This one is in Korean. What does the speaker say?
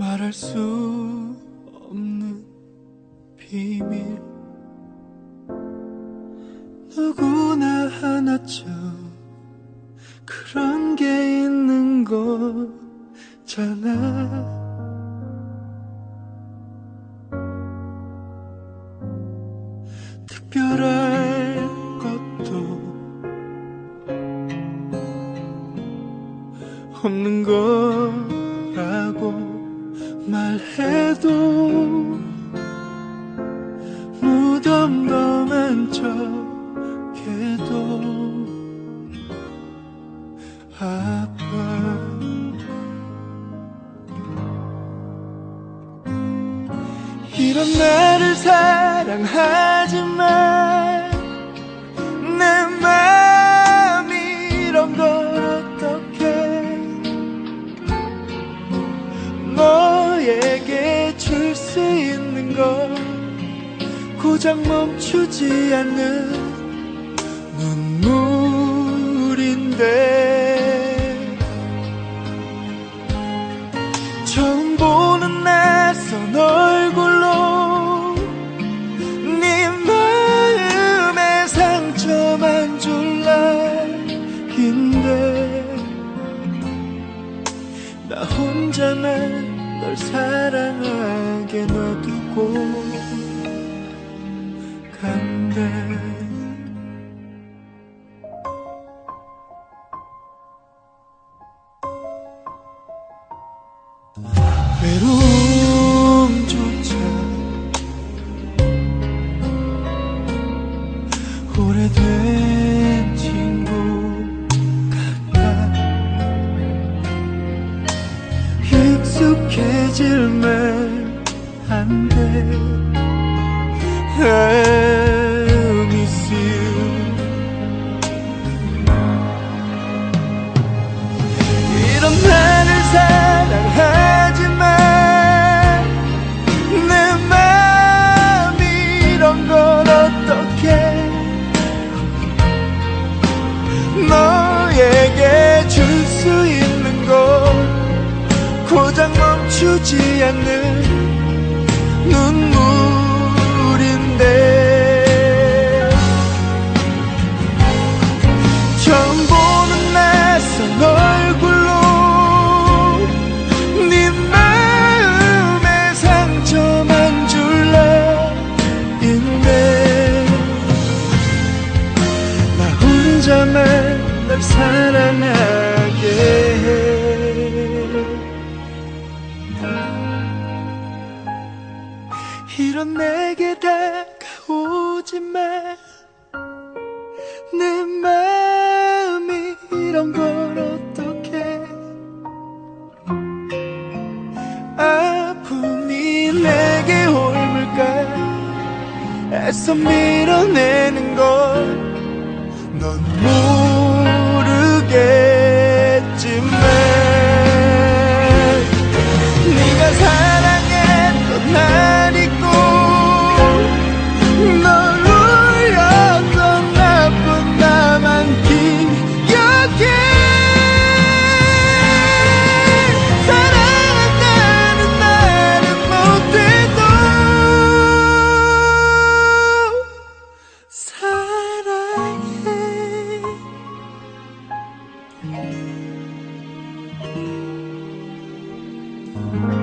말할 수 없는 비밀. 누구나 하나쯤 그런 게 있는 거잖아. 특별할 것도 없는 거라고 말해도 무덤덤한 척해도 아파. 이런 나를 사랑하지만 고작 멈추지 않는 눈물인데 처음 보는 낯선 얼굴로 네 마음에 상처만 줄 날인데 나 혼자만 널 사랑하게 놔두고 간대 외로움조차 오래된 친구 같아 익숙해질만 한데 I 멈추지 않는 눈물인데. 처음 보는 낯선 얼굴로 네 마음에 상처만 줄 나인데 나 혼자만 널 사랑하게 해 이런 내게 다가오지 마. 내 마음이 이런 걸 어떡해 아픔이 내게 옮을까? 애써 밀어내는 걸넌 모르겠 사랑해